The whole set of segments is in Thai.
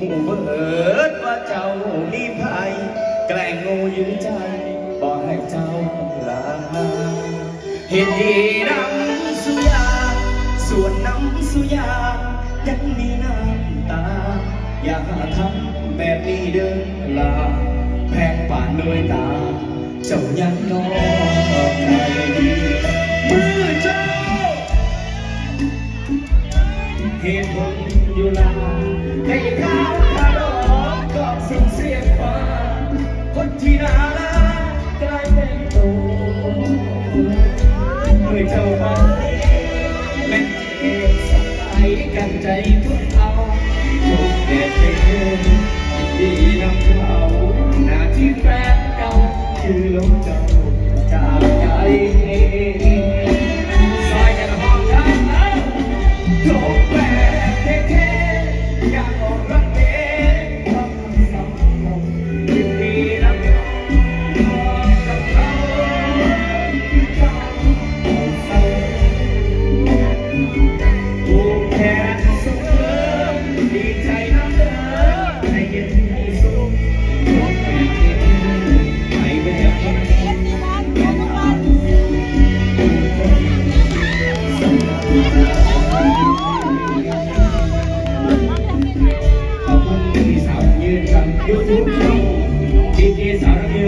หูเบิดว่าเจ้ามีภัยแกล้งงูยื้ใจบอกให้เจ้าลาเห็นดีน้ำสุยา ส่วนน้ำสุยา ยังมีน้ำตา อย่าทำแบบนี้เดินลาแพงป่านด้วยตา เจ้ายังนอนไม่ดีมือเจ้าเหตุผลอยู่ลา ให้ข้าวคาดอกก็สุ่มเสียฟ้าคนที่น่ารักกลายเป็นตัวเมื่อเจ้าไปแม่เก็บสายกันใจทุกเอาทุกเด็ดเป็นดีนำเขาหน้าที่แฟนเก่าคือลมเจ้า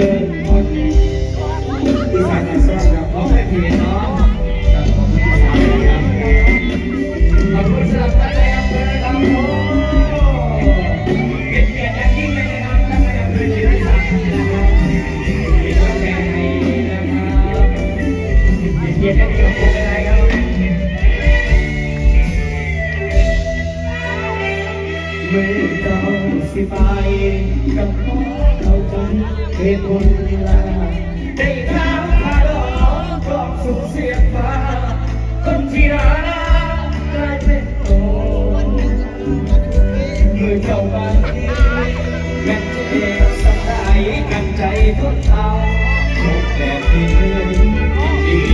ส เมื่อเจ้าสิไปกับพ่อเขาจนเหตุผลเวลาได้ข้ามพาดอกกลองสุขเสียงฟ้าคนที่รักกลายเป็นโตเมื่อเจ้าไปแม้จะเอกสบายกันใจทุกเอาโลกแบบนี้ดี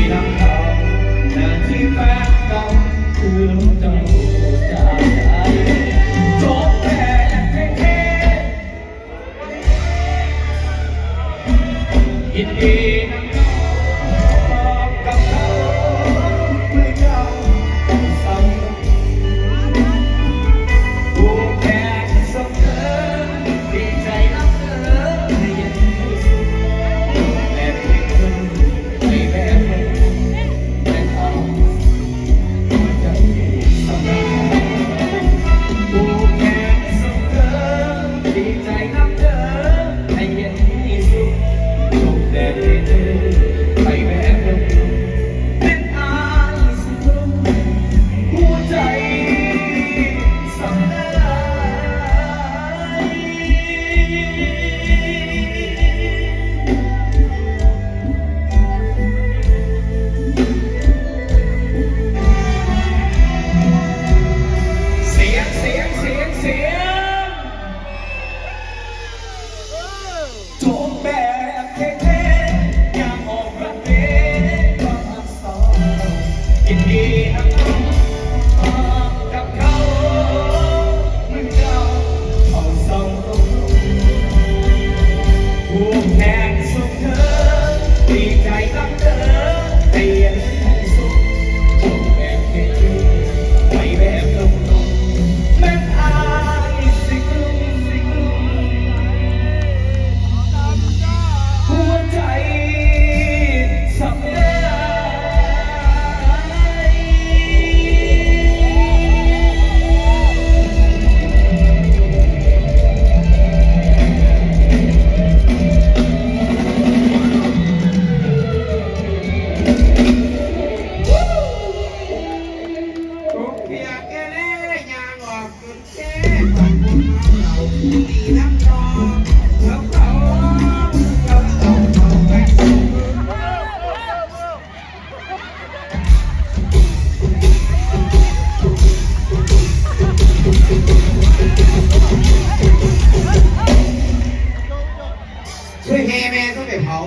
ช่วยเฮแม่ต้องไปเผา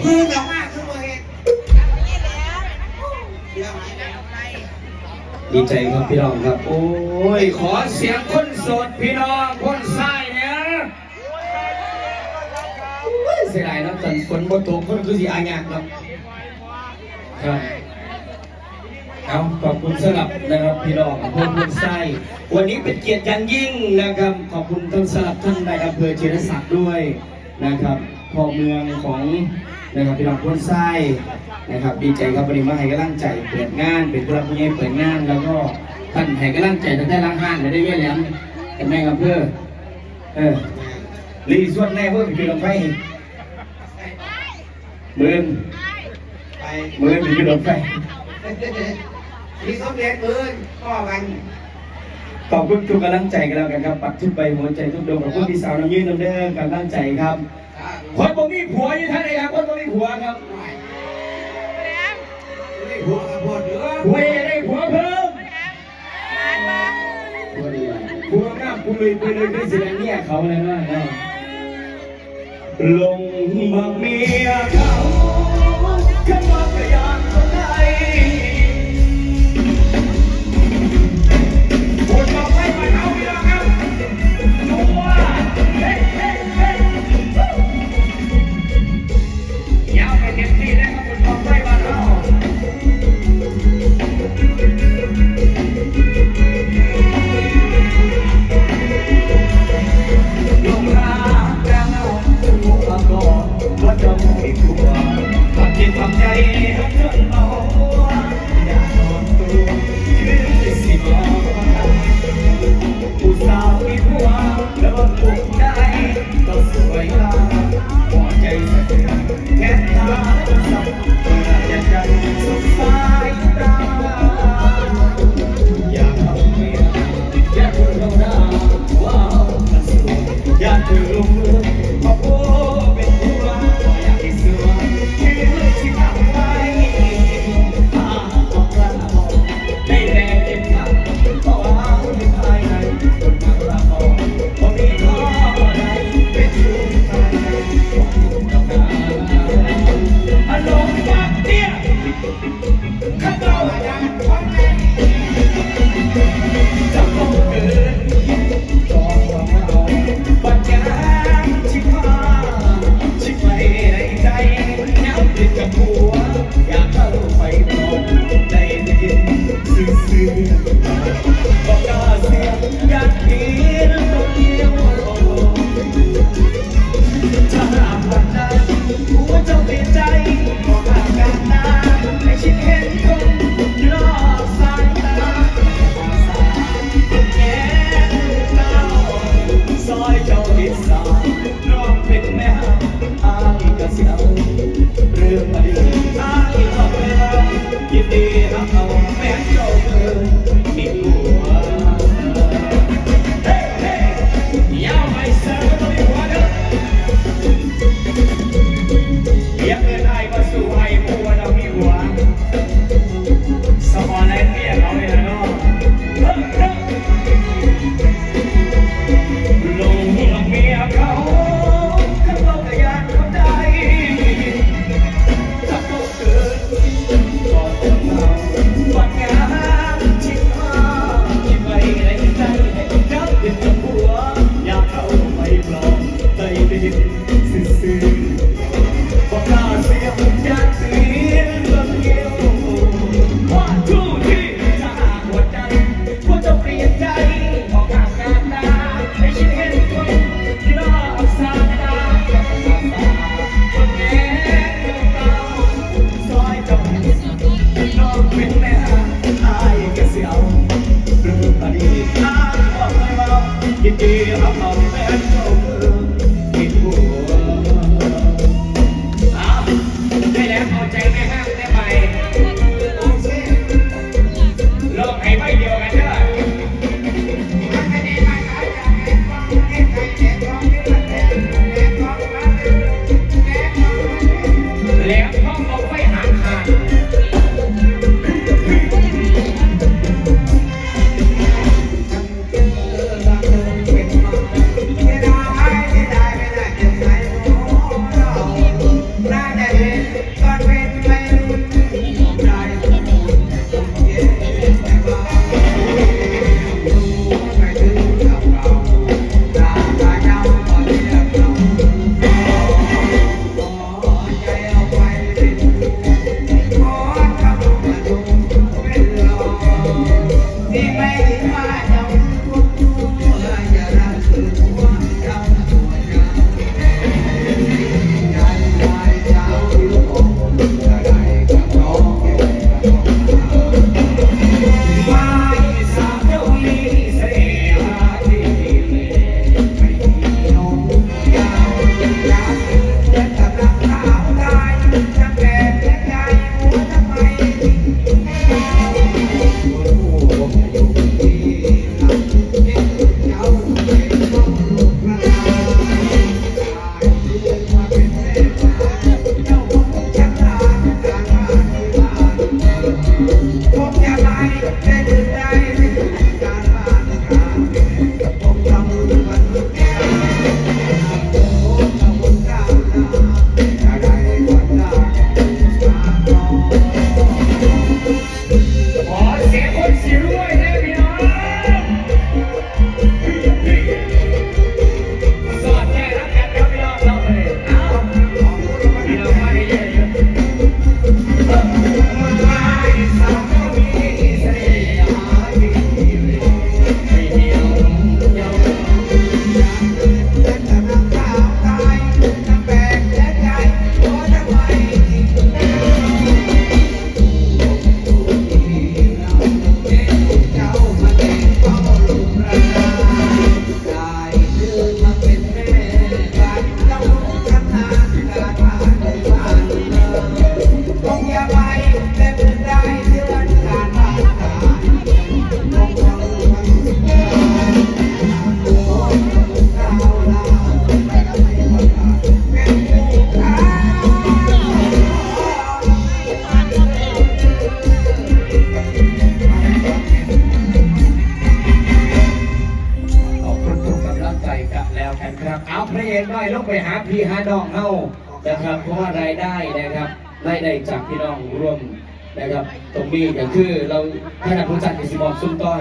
เพื่อนเรามากทุกประเทศดีใจครับพี่น้องครับ โอ้ย ขอเสียงคนสดพี่น้องคนใส่เนี่ยเสียดายนะตอนฝนบนตกคนคือสีอายากครับครับ เอาขอบคุณสำหรับนะครับพี่น้องอำเภอพุนไส้วันนี้เป็นเกียรติอย่างยิ่งนะครับ ขอบคุณท่านสำหรับท่านนายอำเภอเจริญศักดิ์ด้วยนะครับพ่อเมืองของนะครับพี่น้องพุนไส้นะครับ ดีใจครับวันนี้มาให้กำลังใจเปิดงาน เป็นผู้รับผู้ใหญ่เปิดงาน แล้วก็ท่านให้กำลังใจท่านได้ร่างห้านได้เยอะแยะกันแม่กับเพื่อเออรีส่วนแน่เพื่อพี่น้องไปเมือนเมือนพี่น้องไป มีสมเด็จปืนพ่อกันขอบคุณทุกกำลังใจกันแล้วกันครับ ปักทุกใบหัวใจทุกดวงขอบคุณพี่สาวน้องยืนน้องเด้อกำลังใจครับ คนบ่มีผัวยู่ท่านไหนครับคนบ่มีผัวครับผัวอผัได้ผัวเพิ่มผัวหน้าปุยปุยเลยด้วยเสียงเนี่ยเขาเลยว่าลงมาเมีเขาขึ้นมา ติดกับหัวอยากเข้าไป น้องเฮานะครับ เพราะว่ารายได้นะครับรายได้จากพี่น้องร่วมนะครับ ตรงนี้ก็คือเราท่านผู้จัดกิจกรรมซุ้มต้อย